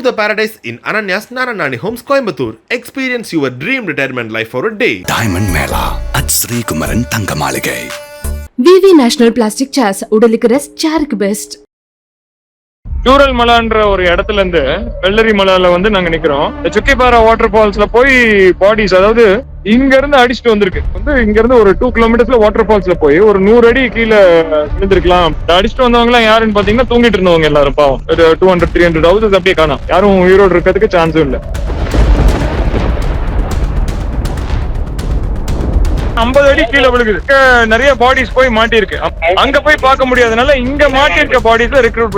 Explore the paradise in Ananya's Naranani Homes, Coimbatore. Experience your dream retirement life for a day. Diamond mela at Srikumaran Thanga Maligai VV national plastic chairs உடலுக்கு rest சேருக்கு best டூரல் மலான்ற ஒரு இடத்துல இருந்து வெள்ளரி மலால வந்து நாங்க நிக்கிறோம். இந்த சுக்கிப்பாரா வாட்டர் ஃபால்ஸ்ல போய் பாடிஸ் அதாவது இங்க இருந்து அடிச்சுட்டு வந்திருக்கு. வந்து இங்க இருந்து ஒரு டூ கிலோமீட்டர்ஸ்ல வாட்டர் ஃபால்ஸ்ல போய் ஒரு நூறு அடி கீழே விழுந்திருக்கலாம். அடிச்சுட்டு வந்தவங்க எல்லாம் யாருன்னு பாத்தீங்கன்னா தூங்கிட்டு இருந்தவங்க எல்லாரும் பாவம். ஒரு two hundred three hundred houses அப்படியே காணும். யாரும் உயிரோடு இருக்கிறதுக்கு சான்ஸும் இல்லை. ஐம்பது அடி கீழே விழுகுது. நிறைய பாடிஸ் போய் மாட்டிருக்கு அங்க போய் பார்க்க முடியாதனால இங்க மாட்டிருக்க பாடிஸ்ல ரெக்ரூட்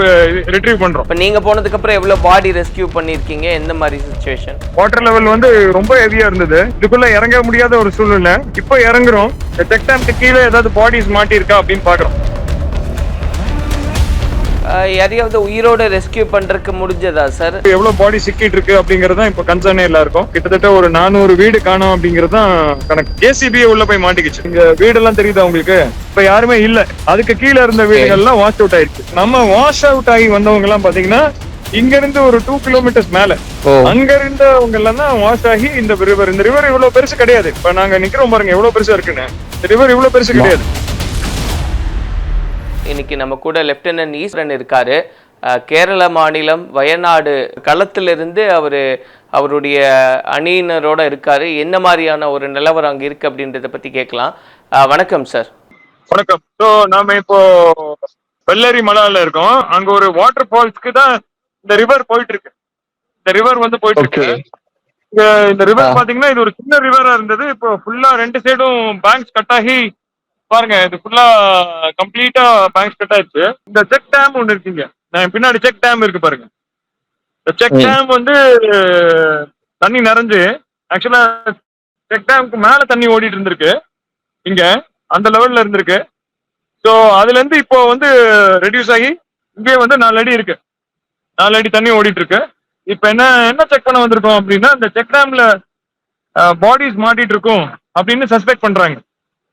ரிட்ரீவ் பண்றோம். இப்போ நீங்க போனதுக்கு அப்புறம் எவ்வளவு பாடி ரெஸ்கியூ பண்ணிருக்கீங்க எந்த மாதிரி சுச்சுவேஷன் வாட்டர் லெவல் வந்து ரொம்ப ஹெவியா இருந்தது. இதுக்குள்ள இறங்க முடியாத ஒரு சூழ்நிலை. இப்போ இறங்குறோம். செக் டேம்க்கு கீழே ஏதாவது பாடிஸ் மாட்டிருக்கா அப்படின்னு பாக்குறோம் யாரையாவது உயிரோட ரெஸ்கியூ பண்றதுக்கு முடிஞ்சதா சார்? எவ்வளவு பாடி சிக்கிட்டு இருக்கு அப்படிங்கறது இப்போ கன்சர்னே எல்லாருக்கும். கிட்டத்தட்ட ஒரு நானூறு வீடு காணோம் அப்படிங்கிறது தான் கணக்கு. ஏசிபியே உள்ள போய் மாட்டிக்கிச்சு. இங்க வீடெல்லாம் தெரியுதா உங்களுக்கு? இப்ப யாருமே இல்ல. அதுக்கு கீழே இருந்த வீடுகள்லாம் வாஷ் அவுட் ஆயிடுச்சு. நம்ம வாஷ் அவுட் ஆகி வந்தவங்க எல்லாம் பாத்தீங்கன்னா இங்க இருந்து ஒரு டூ கிலோமீட்டர்ஸ் மேல. அங்க இருந்தவங்க எல்லாம் தான் வாஷ் ஆகி இந்த ரிவர் இந்த ரிவர் இவ்வளவு பெருசு கிடையாது. இப்ப நாங்க நிக்கிறோம் பாருங்க எவ்வளவு பெருசா இருக்குன்னு. இந்த ரிவர் இவ்வளவு பெருசு கிடையாது. இன்னைக்கு நம்ம கூட லெப்டினன்ட் ஈஸ்வரன் இருக்காரு. கேரள மாநிலம் வயநாடு களத்திலிருந்து அவரு அவருடைய அணியினரோட இருக்காரு. என்ன மாதிரியான ஒரு நிலவரம் அங்க இருக்கு அப்படின்றத பத்தி கேட்கலாம். வணக்கம் சார் வணக்கம். ஸோ நாம இப்போ வெள்ளரி மலால இருக்கோம். அங்க ஒரு வாட்டர் ஃபால்ஸ்க்கு தான் இந்த ரிவர் போயிட்டு இருக்கு இந்த ரிவர் வந்து போயிட்டு இருக்கு இந்த ரிவர் பாத்தீங்கன்னா இது ஒரு சின்ன ரிவரா இருந்தது. இப்போ ஃபுல்லா ரெண்டு சைடும் பேங்க்ஸ் கட் ஆகி பாருங்க இது ஃபுல்லா கம்ப்ளீட்டா பேங்க்ஸ் கட் ஆயிடுச்சு. இந்த செக் டேம் ஒண்ணு இருக்குங்க. நான் பின்னாடி செக் டேம் இருக்கு பாருங்க. இந்த செக் டேம் வந்து தண்ணி நிறைஞ்சு ஆக்சுவலா செக் டேம்க்கு மேல தண்ணி ஓடிட்டு இருந்திருக்கு. இங்க அந்த லெவல்ல இருந்திருக்கு. ஸோ அதுல இருந்து இப்போ வந்து ரெடியூஸ் ஆகி இங்கே வந்து நாலு அடி இருக்கு. நாலு அடி தண்ணி ஓடிட்டு இருக்கு. இப்போ என்ன என்ன செக் பண்ண வந்திருக்கோம் அப்படின்னா இந்த செக் டேம்ல பாடிஸ் மாட்டிட்டு இருக்கும் அப்படின்னு சஸ்பெக்ட் பண்றாங்க.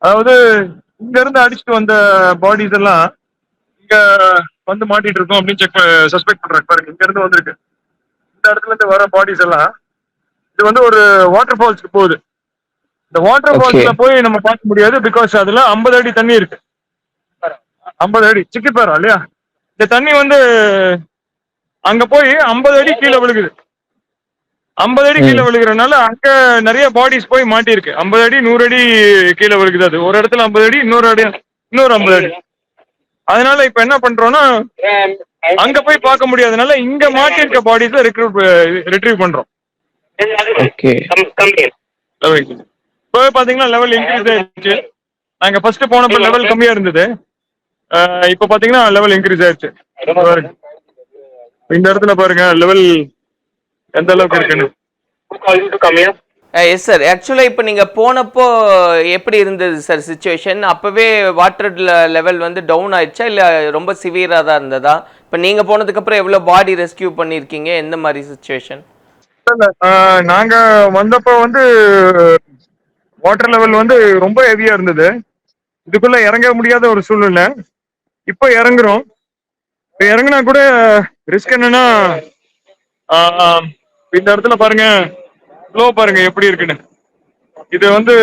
அதாவது இங்க இருந்து அடிச்சுட்டு வந்த பாடிஸ் எல்லாம் இங்க வந்து மாட்டிட்டு இருக்கும் அப்படின்னு செக் சஸ்பெக்ட் பண்றாங்க. பாருங்க இங்க இருந்து வந்திருக்கு. இந்த இடத்துல இருந்து வர பாடிஸ் எல்லாம் இது வந்து ஒரு வாட்டர் ஃபால்ஸ்க்கு போகுது. இந்த வாட்டர் ஃபால்ஸ்ல போய் நம்ம பார்க்க முடியாது பிகாஸ் அதுல 50 அடி தண்ணி இருக்கு. 50 அடி சிக்கிப்பாரா இல்லையா? இந்த தண்ணி வந்து அங்க போய் 50 அடி கீழே விழுகுது. 50 அடி கீழே விழுகிறனால அங்க நிறைய பாடிஸ் போய் மாட்டிருக்கு 50 அடி நூறு அடி கீழே விழுகுது அது. ஒரு இடத்துல 50 அடி இன்னொரு அடி இன்னொரு 50 அடி. அதனால இப்ப என்ன பண்றோம்னா அங்க போய் பார்க்க முடியாதனால இங்க மாட்டிருக்க பாடிஸை ரெக்ரூட் ரிட்ரீவ் பண்றோம். இப்போ பாத்தீங்கன்னா லெவல் இன்க்ரீஸ் ஆயிடுச்சு. நாங்க ஃபர்ஸ்ட் போனப்ப லெவல் கம்மியா இருந்தது. இப்போ பாத்தீங்கன்னா லெவல் இன்க்ரீஸ் ஆயிடுச்சு. இந்த இடத்துல பாருங்க லெவல் எந்த அளவுக்கு இருக்குன்னு? எஸ் சார் ஆக்சுவலாக இப்போ நீங்கள் போனப்போ எப்படி இருந்தது சார் சுச்சுவேஷன் அப்போவே வாட்டர் லெவல் வந்து டவுன் ஆயிடுச்சா? இல்லை ரொம்ப சிவியராக தான் இருந்ததா? இப்போ நீங்கள் போனதுக்கப்புறம் எவ்வளோ பாடி ரெஸ்கியூ பண்ணியிருக்கீங்க எந்த மாதிரி சுச்சுவேஷன் இல்ல, அஹ் நாங்க வந்தப்போ வந்து வாட்டர் லெவல் வந்து ரொம்ப ஹெவியா இருந்தது. இதுக்குள்ள இறங்க முடியாத ஒரு சூழ்நிலை. இப்போ இறங்குறோம். இப்போ இறங்குனா கூட ரிஸ்க் என்னன்னா இந்த இடத்துல பாருங்க. ஃப்ளோ பாருங்க எப்படி இருக்குன்னு. இது வந்து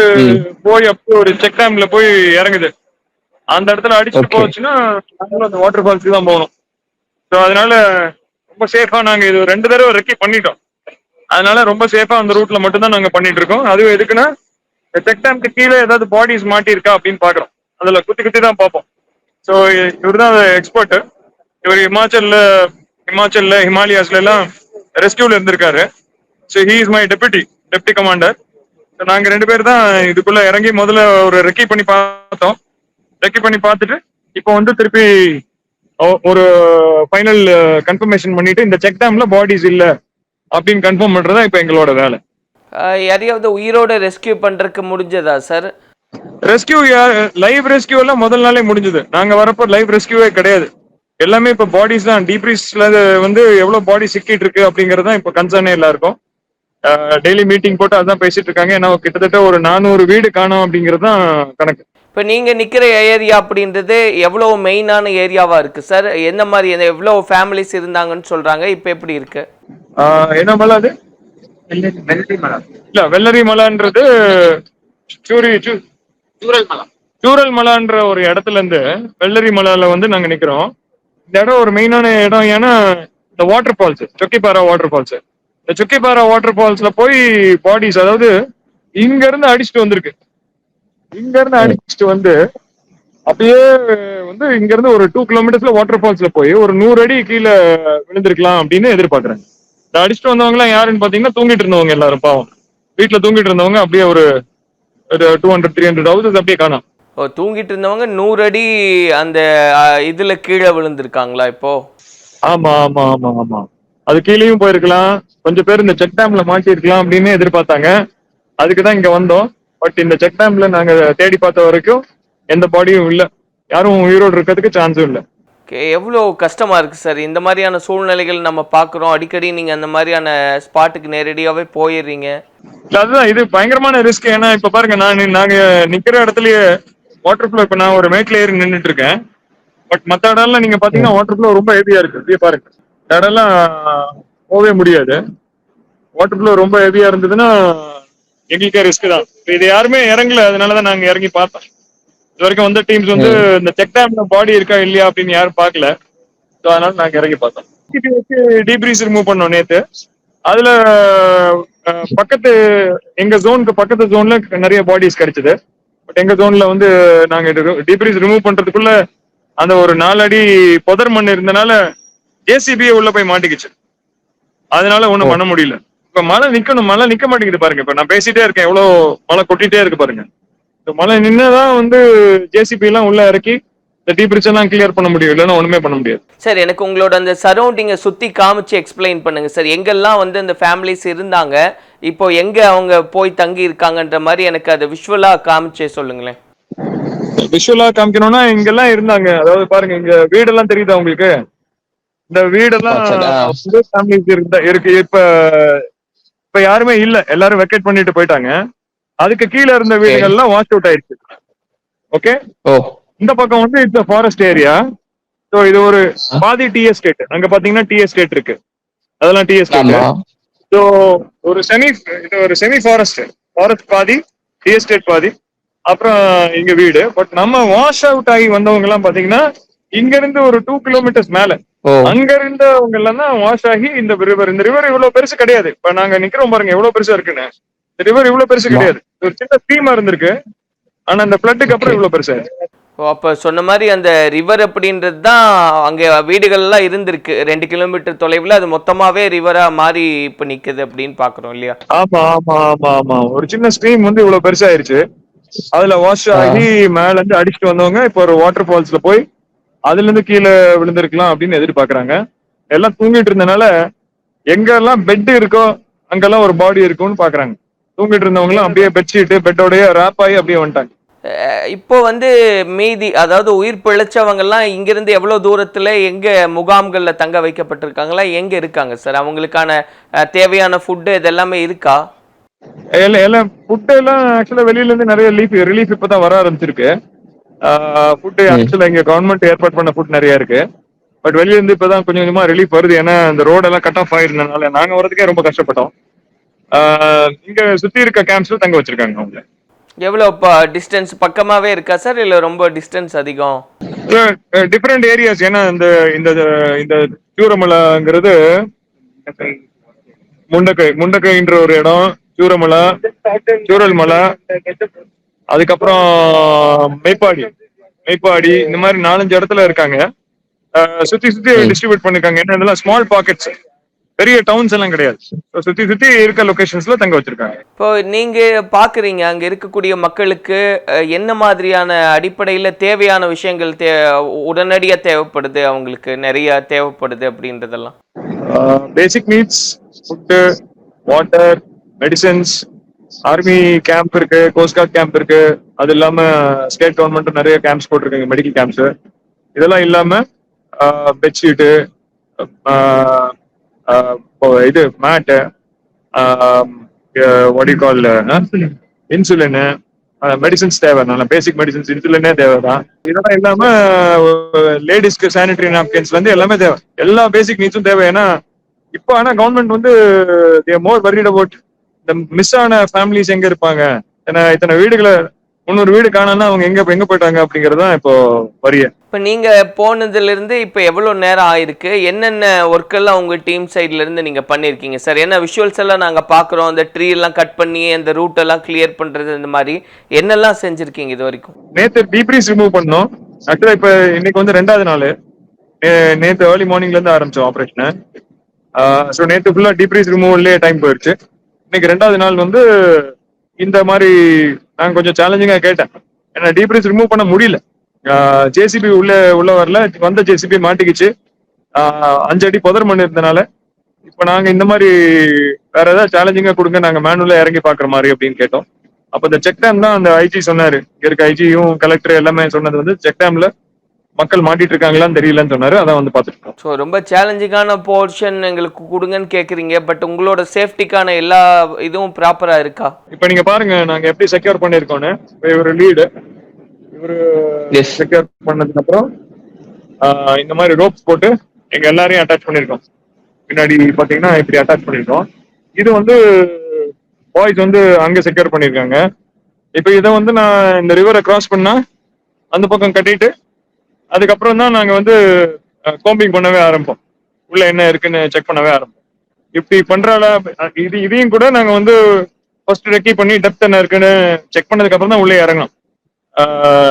போய் அப்படியே ஒரு செக் டேம்ல போய் இறங்குது. அந்த இடத்துல அடிச்சுட்டு போச்சுன்னா நாங்களும் அந்த வாட்டர் ஃபால்ஸ்க்கு தான் போகணும். ஸோ அதனால ரொம்ப சேஃபா நாங்க இது ரெண்டு தடவை ரெக்கி பண்ணிட்டோம். அதனால ரொம்ப சேஃபா அந்த ரூட்ல மட்டும் தான் நாங்க பண்ணிட்டு இருக்கோம். அதுவும் எதுக்குன்னா செக் டேம்க்கு கீழே ஏதாவது பாடிஸ் மாட்டி இருக்கா அப்படின்னு பாக்குறோம். அதுல குத்தி குத்தி தான் பார்ப்போம். ஸோ இவர் தான் எக்ஸ்பர்ட் இவர் ஹிமாச்சல்ல ஹிமாச்சல்ல ஹிமாலயாஸ்ல எல்லாம் ரெஸ்கியூல இருந்திருக்காரு. So he is my deputy deputy commander நாங்க ரெண்டு பேர் தான் இதுக்குள்ள இறங்கி முதல்ல ஒரு ரெக்கி பண்ணி பார்த்தோம். ரெக்கி பண்ணி பார்த்துட்டு இப்போ வந்து திருப்பி ஒரு ஃபைனல் கன்ஃபர்மேஷன் பண்ணிட்டு இந்த செக் டேம்ல பாடிஸ் இல்ல அப்படின்னு கன்ஃபார்ம் பண்றதா இப்போ எங்களோட வேலை. யாரையாவது உயிரோட ரெஸ்கியூ பண்ணுறதுக்கு முடிஞ்சதா சார் ரெஸ்கியூ லைவ் ரெஸ்கியூ எல்லாம் முதல் நாளே முடிஞ்சது. நாங்க வரப்போ லைவ் ரெஸ்கியூவே கிடையாது. எல்லாமே இப்போ பாடிஸ் தான். டீப்ரீஸ்ல வந்து எவ்வளவு பாடி சிக்கிட்டு இருக்கு அப்படிங்கறது தான் இப்போ கன்சர்னே எல்லாருக்கும். டெய்லி மீட்டிங் போட்டு அதான் பேசிட்டு இருக்காங்க. ஏன்னா கிட்டத்தட்ட ஒரு நானூறு வீடு காணோம் அப்படிங்கிறது தான் கணக்கு. இப்போ நீங்கள் நிற்கிற ஏரியா அப்படின்றது எவ்வளோ மெயினான ஏரியாவாக இருக்குது சார் எந்த மாதிரி எவ்வளோ ஃபேமிலிஸ் இருந்தாங்கன்னு சொல்கிறாங்க இப்போ எப்படி இருக்குது ஆஹ் என்ன மலை அது? இல்ல வெள்ளரி மலைன்றது சூரி சூ- சூரல் மலைன்ற ஒரு இடத்துல இருந்து வெள்ளரி மலையில வந்து நாங்க நிக்கிறோம். இந்த இடம் ஒரு மெயினான இடம் ஏன்னா இந்த வாட்டர் ஃபால்ஸ் சொக்கிப்பாரா வாட்டர் ஃபால்ஸ் இந்த சொக்கிப்பாரா வாட்டர் ஃபால்ஸ்ல போய் பாடிஸ் அதாவது இங்க இருந்து அடிச்சுட்டு வந்திருக்கு. இங்க இருந்து அடிச்சுட்டு வந்து அப்படியே வந்து இங்க இருந்து ஒரு டூ கிலோமீட்டர்ஸ்ல வாட்டர் ஃபால்ஸ்ல போய் ஒரு நூறு அடி கீழே விழுந்திருக்கலாம் அப்படின்னு எதிர்பார்க்கறாங்க இந்த அடிச்சுட்டு வந்தவங்க எல்லாம் யாருன்னு பாத்தீங்கன்னா தூங்கிட்டு இருந்தவங்க எல்லாரும் பாவம். வீட்டுல தூங்கிட்டு இருந்தவங்க அப்படியே ஒரு two hundred three hundred houses அப்படியே காணும். தூங்கிட்டு இருந்தவங்க நூறு அடி அந்த இதுல கீழே விழுந்திருக்காங்களா இப்போ? ஆமா ஆமா ஆமா ஆமா. அது கீழேயும் போயிருக்கலாம். கொஞ்சம் பேர் இந்த செக் டேம்ல மாட்டிருக்கலாம் அப்படின்னு எதிர்பார்த்தாங்க. அதுக்கு தான் இங்க வந்தோம். பட் இந்த செக் டேம்ல நாங்க தேடி பார்த்த வரைக்கும் எந்த பாடியும் இல்ல. யாரும் உயிரோடு இருக்கிறதுக்கு சான்ஸும் இல்ல. ஓகே எவ்வளோ கஷ்டமா இருக்கு சார்? இந்த மாதிரியான சூழ்நிலைகள் நம்ம பார்க்குறோம். அடிக்கடி நீங்க அந்த மாதிரியான ஸ்பாட்டுக்கு நேரடியாவே போயிடுறீங்க. அதுதான். இது பயங்கரமான ரிஸ்க் ஏன்னா இப்ப பாருங்க நான் நாங்க நிக்கிற இடத்துலயே வாட்டர் ஃப்ளோ இப்ப நான் ஒரு மேட்ல ஏறி நின்னுட்டு இருக்கேன். பட் மத்த இடம்லாம் நீங்க பாத்தீங்கன்னா வாட்டர் ஃப்ளோ ரொம்ப ஹெவியா இருக்கு. இப்படியே பாருங்க. இடம்லாம் போகவே முடியாது. வாட்டர் ஃப்ளோ ரொம்ப ஹெவியா இருந்ததுன்னா எங்களுக்கே ரிஸ்க் தான். இப்ப இது யாருமே இறங்கல. அதனாலதான் நாங்க இறங்கி பார்த்தோம். இது வரைக்கும் வந்த டீம்ஸ் வந்து இந்த செக் டேம்ல பாடி இருக்கா இல்லையா அப்படின்னு யாரும் பார்க்கல. So, அதனால நாங்க இறங்கி பார்த்தோம். வச்சு டீப்ரீஸ் ரிமூவ் பண்ணோம் நேத்து. அதுல பக்கத்து எங்க ஜோனுக்கு பக்கத்து ஜோன்ல நிறைய பாடிஸ் கிடைச்சது. எங்க ஜோன்ல வந்து நாங்க டீப்ரீஸ் ரிமூவ் பண்றதுக்குள்ள அந்த ஒரு நாலு அடி புதர் மண் இருந்தனால ஜேசிபியே உள்ள போய் மாட்டிக்கிச்சு. அதனால ஒண்ணும் பண்ண முடியல. இப்ப மழை நிக்கணும் மழை நிக்க மாட்டேங்குது பாருங்க. இப்ப நான் பேசிட்டே இருக்கேன் எவ்வளவு மழை கொட்டிட்டே இருக்கு பாருங்க. இந்த மழை நின்னதான் வந்து ஜேசிபி எல்லாம் உள்ள இறக்கி இந்த டீப்ரிட்ஜ் எல்லாம் கிளியர் பண்ண முடியும். இல்லைன்னா ஒண்ணுமே பண்ண முடியாது. சார் எனக்கு உங்களோட அந்த சரௌண்டிங்கை சுத்தி காமிச்சு எக்ஸ்பிளைன் பண்ணுங்க சார். எங்கெல்லாம் வந்து அந்த ஃபேமிலிஸ் இருந்தாங்க இப்போ எங்க அவங்க போய் தங்கி இருக்காங்கன்ற மாதிரி எனக்கு அதை விஷுவலா காமிச்சே சொல்லுங்களேன். விஷுவலா காமிக்கணும்னா இங்கெல்லாம் இருந்தாங்க. அதாவது பாருங்க இங்க வீடெல்லாம் தெரியுதா உங்களுக்கு? இந்த வீடெல்லாம் இருக்கு. இப்ப இப்ப யாருமே இல்ல. எல்லாரும் வெக்கேட் பண்ணிட்டு போயிட்டாங்க. அதுக்கு கீழ இருந்த வீடுகள்லாம் வாஷ் அவுட் ஆயிடுச்சு ஓகே ஓ. இந்த பக்கம் வந்து இட்ஸ் ஃபாரஸ்ட் ஏரியா ஸோ இது ஒரு பாதி டி எஸ்டேட் அங்க பாத்தீங்கன்னா டி எஸ்டேட் இருக்கு. அதெல்லாம் டி எஸ்டேட் ஸோ ஒரு செமி இது ஒரு செமி ஃபாரஸ்ட் ஃபாரஸ்ட் பாதி டி எஸ்டேட் பாதி. அப்புறம் இங்க வீடு. பட் நம்ம வாஷ் அவுட் ஆகி வந்தவங்க எல்லாம் பாத்தீங்கன்னா இங்க இருந்து ஒரு டூ கிலோமீட்டர்ஸ் மேல. அங்க இருந்தவங்க எல்லாம் தான் வாஷ் ஆகி இந்த ரிவர் இந்த ரிவர் இவ்வளவு பெருசு கிடையாது. இப்ப நாங்க நிக்கிறோம் பாருங்க எவ்வளவு பெருசா இருக்குன்னு. இந்த ரிவர் இவ்வளவு பெருசு கிடையாது. ஒரு சின்ன ஸ்ட்ரீமா இருந்திருக்கு. ஆனா அந்த பிளட்டுக்கு அப்புறம் இவ்வளவு பெருசா ஓ அப்போ சொன்ன மாதிரி அந்த ரிவர் அப்படின்றது தான் அங்கே வீடுகள்லாம் இருந்திருக்கு. ரெண்டு கிலோமீட்டர் தொலைவில் அது மொத்தமாகவே ரிவராக மாறி இப்போ நிற்குது அப்படின்னு பார்க்குறோம் இல்லையா? ஆமாம் ஆமாம் ஆமாம் ஆமாம் ஒரு சின்ன ஸ்ட்ரீம் வந்து இவ்வளோ பெருசாயிருச்சு. அதில் வாஷ் ஆகி மேலேருந்து அடிச்சுட்டு வந்தவங்க இப்போ ஒரு வாட்டர் ஃபால்ஸில் போய் அதுலேருந்து கீழே விழுந்திருக்கலாம் அப்படின்னு எதிர்பார்க்குறாங்க. எல்லாம் தூங்கிட்டு இருந்தனால எங்கெல்லாம் பெட் இருக்கோ அங்கெல்லாம் ஒரு பாடி இருக்கும்னு பார்க்குறாங்க தூங்கிட்டு இருந்தவங்களாம் அப்படியே பெட்ஷீட்டு பெட்டோடய ரேப் ஆகி அப்படியே வந்துட்டாங்க. இப்போ வந்து மீதி அதாவது உயிர் பிழைச்சவங்கெல்லாம் இங்கிருந்து எவ்வளோ தூரத்தில் எங்கே முகாம்களில் தங்க வைக்கப்பட்டிருக்காங்களா? எங்கே இருக்காங்க சார் அவங்களுக்கான தேவையான ஃபுட்டு இதெல்லாமே இருக்கா? எல்லாம் எல்லாம் ஃபுட் எல்லாம் ஆக்சுவலா வெளியில இருந்து நிறைய ரிலீஃப் ரிலீஃப் இப்பதான் வர ஆரம்பிச்சிருக்கு. ஃபுட் ஆக்சுவலா இங்க கவர்மெண்ட் ஏற்பாடு பண்ண ஃபுட் நிறைய இருக்கு. பட் வெளியில இருந்து இப்பதான் கொஞ்சம் கொஞ்சமா ரிலீஃப் வருது. ஏன்னா இந்த ரோடு எல்லாம் கட் ஆஃப் ஆயிருந்தனால நாங்க வரதுக்கே ரொம்ப கஷ்டப்பட்டோம். இங்க சுத்தி இருக்க கேம்ப்ஸ்ல தங்க வச்சிருக்காங்க அவங்க. எவ்வளோ இப்போ டிஸ்டன்ஸ் பக்கமாகவே இருக்கா சார் இல்லை ரொம்ப டிஸ்டன்ஸ் அதிகம்? டிஃப்ரெண்ட் ஏரியாஸ் ஏன்னா இந்த இந்த இந்த சூரமலைங்கிறது முண்டக்கை முண்டக்கைன்ற ஒரு இடம் சூரமலை சூரல் மலை அதுக்கப்புறம் மெய்ப்பாடி மெய்ப்பாடி இந்த மாதிரி நாலஞ்சு இடத்துல இருக்காங்க. சுத்தி சுத்தி டிஸ்ட்ரிபியூட் பண்ணிருக்காங்க. என்ன இதெல்லாம் ஸ்மால் பாக்கெட்ஸ் பெரிய டவுன்ஸ் எல்லாம் கிடையாது. சுத்தி சுத்தி இருக்க லொகேஷன்ஸ்ல தங்க வச்சிருக்காங்க. இப்போ நீங்கள் பார்க்குறீங்க அங்கே இருக்கக்கூடிய மக்களுக்கு என்ன மாதிரியான அடிப்படையில் தேவையான விஷயங்கள் தே உடனடியாக தேவைப்படுது அவங்களுக்கு நிறைய தேவைப்படுது அப்படின்றதெல்லாம்? Basic needs food water medicines army camp இருக்கு கோஸ்ட் கார்ட் கேம்ப் இருக்கு. அது இல்லாம ஸ்டேட் கவர்மெண்ட் நிறைய கேம்ப்ஸ் போட்டிருக்காங்க மெடிக்கல் கேம்ப்ஸ் இதெல்லாம் இல்லாம பெட்ஷீட்டு இது மேட்டு கால் இன்சுலின் மெடிசின்ஸ் தேவை. நல்ல பேசிக் மெடிசின்ஸ் இன்சுலினே தேவைதான். இதெல்லாம் இல்லாம லேடிஸ்க்கு சானிட்டரி நாப்கின்ஸ்ல இருந்து எல்லாமே தேவை. எல்லா பேசிக் நீட்ஸும் தேவை. ஏன்னா இப்போ ஆனா கவர்மெண்ட் வந்து மோர் வரிட் அபவுட் இந்த மிஸ் ஆன ஃபேமிலிஸ் எங்க இருப்பாங்க? ஏன்னா இத்தனை வீடுகளை முந்நூறு வீடு காணோம்னா அவங்க எங்க எங்க போயிட்டாங்க அப்படிங்கிறது தான் இப்போ வரிய. இப்போ நீங்க போனதுல இருந்து இப்போ எவ்வளவு நேரம் ஆயிருக்கு? என்னென்ன ஒர்க் எல்லாம் உங்க டீம் சைடுல இருந்து நீங்க பண்ணிருக்கீங்க சார் என்ன விஷுவல்ஸ் எல்லாம் நாங்க பாக்குறோம் அந்த ட்ரீ எல்லாம் கட் பண்ணி அந்த ரூட் எல்லாம் கிளியர் பண்றது இந்த மாதிரி என்னெல்லாம் செஞ்சிருக்கீங்க இது வரைக்கும்? நேத்து டீப்ரீஸ் ரிமூவ் பண்ணோம். ஆக்சுவலா இப்ப இன்னைக்கு வந்து ரெண்டாவது நாள். நேத்து ஏர்லி மார்னிங்ல இருந்து ஆரம்பிச்சோம் ஆபரேஷனை ஸோ நேத்து ஃபுல்லா டீப்ரீஸ் ரிமூவல்லே டைம் போயிடுச்சு இன்னைக்கு ரெண்டாவது நாள் வந்து இந்த மாதிரி நான் கொஞ்சம் சேலஞ்சிங்காக கேட்டேன். ஏன்னா டீப்ரீஸ் ரிமூவ் பண்ண முடியல. ஜேசிபி உள்ள உள்ள வரல. வந்த ஜேசிபி மாட்டிக்கிச்சு. அஞ்சடி அஞ்சு அடி புதர் மண் இருந்தனால இப்போ நாங்கள் இந்த மாதிரி வேற ஏதாவது சேலஞ்சிங்காக கொடுங்க. நாங்கள் மேனுவலாக இறங்கி பார்க்குற மாதிரி அப்படின்னு கேட்டோம். அப்போ இந்த செக் டேம் தான் அந்த ஐஜி சொன்னார். இங்கே இருக்க ஐஜியும் கலெக்டர் எல்லாமே சொன்னது வந்து செக் டேமில் மக்கள் மாட்டிட்டு இருக்காங்களான்னு தெரியலன்னு சொன்னாரு. அதான் வந்து பாத்துட்டு இருக்கோம். ஸோ ரொம்ப சேலஞ்சிங்கான போர்ஷன் எங்களுக்கு கொடுங்கன்னு கேட்குறீங்க பட் உங்களோட சேஃப்டிக்கான எல்லா இதுவும் ப்ராப்பராக இருக்கா? இப்ப நீங்க பாருங்க நாங்க எப்படி செக்யூர் பண்ணிருக்கோம்னு இப்ப இவரு லீடு இவரு செக்யூர் பண்ணதுக்கு அப்புறம் இந்த மாதிரி ரோப்ஸ் போட்டு எங்க எல்லாரையும் அட்டாச் பண்ணிருக்கோம் பின்னாடி பாத்தீங்கன்னா இப்படி அட்டாச் பண்ணிருக்கோம் இது வந்து பாய்ஸ் வந்து அங்க செக்யூர் பண்ணிருக்காங்க இப்ப இதை வந்து நான் இந்த ரிவரை கிராஸ் பண்ணா அந்த பக்கம் கட்டிட்டு அதுக்கப்புறம் தான் நாங்க வந்து கோம்பிங் பண்ணவே ஆரம்பிப்போம். உள்ள என்ன இருக்குன்னு செக் பண்ணவே ஆரம்பிப்போம். இப்படி பண்றால இது இதையும் கூட நாங்க வந்து ஃபர்ஸ்ட் ரெக்கி பண்ணி டெப்த் என்ன இருக்குன்னு செக் பண்ணதுக்கு அப்புறம் தான் உள்ளே இறங்கணும்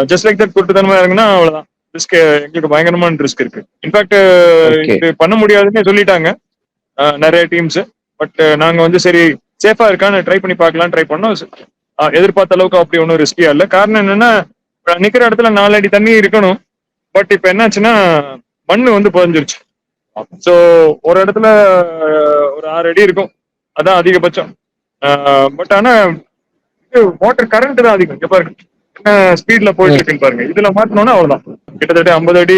ஜஸ்ட் லைக் தட் குட்டுத்தனமா இறங்கினா அவ்வளவுதான். ரிஸ்க் எங்களுக்கு பயங்கரமான ரிஸ்க் இருக்கு. இன்ஃபேக்ட் இது பண்ண முடியாதுன்னு சொல்லிட்டாங்க. நிறைய டீம்ஸ் பட் நாங்க வந்து சரி சேஃபா இருக்கான்னு ட்ரை பண்ணி பார்க்கலாம் ட்ரை பண்ணோம். எதிர்பார்த்த அளவுக்கு அப்படி ஒன்றும் ரிஸ்கியா இல்லை. காரணம் என்னன்னா நிக்கிற இடத்துல நாலு அடி தண்ணி இருக்கணும். பட் இப்ப என்னாச்சுன்னா மண்ணு வந்து புதஞ்சிருச்சு. ஸோ ஒரு இடத்துல ஒரு ஆறு அடி இருக்கும். அதான் அதிகபட்சம். பட் ஆனா மோட்டர் கரண்ட் தான் அதிகம். இங்க பாருங்க. ஸ்பீட்ல போயிட்டு இருக்குன்னு பாருங்க. இதுல மாட்டினோம்னா அவ்வளவுதான். கிட்டத்தட்ட ஐம்பது அடி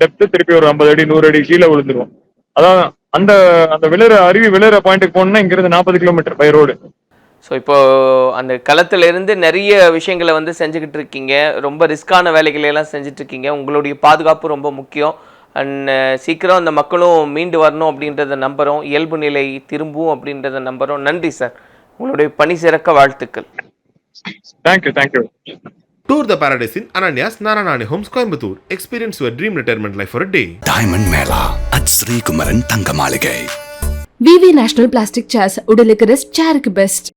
டெப்த் திருப்பி ஒரு ஐம்பது அடி நூறு அடி கீழே விழுந்துருவோம் அதான் அந்த அந்த விழுற அருவி விழுற பாயிண்ட்டுக்கு போனோம்னா இங்க இருந்து நாற்பது கிலோமீட்டர் பை ரோடு ஸோ இப்போ அந்த களத்துல இருந்து நிறைய விஷயங்களை வந்து செஞ்சுக்கிட்டு இருக்கீங்க. ரொம்ப ரிஸ்கான வேலைகளை எல்லாம் செஞ்சுட்டு இருக்கீங்க. உங்களுடைய பாதுகாப்பு ரொம்ப முக்கியம். அண்ட் சீக்கிரம் அந்த மக்களும் மீண்டு வரணும் அப்படின்றத நம்புகிறோம் இயல்பு நிலை திரும்பும் அப்படின்றத நம்புகிறோம் நன்றி சார். உங்களுடைய பணி சிறக்க வாழ்த்துக்கள். Thank you thank you Tour the paradise in Ananya's Naranani Homes Coimbatore. Experience your dream retirement life for a day. Diamond mela at Srikumaran Thanga Maligai VV national plastic chairs உடலுக்கு rest சேருக்கு best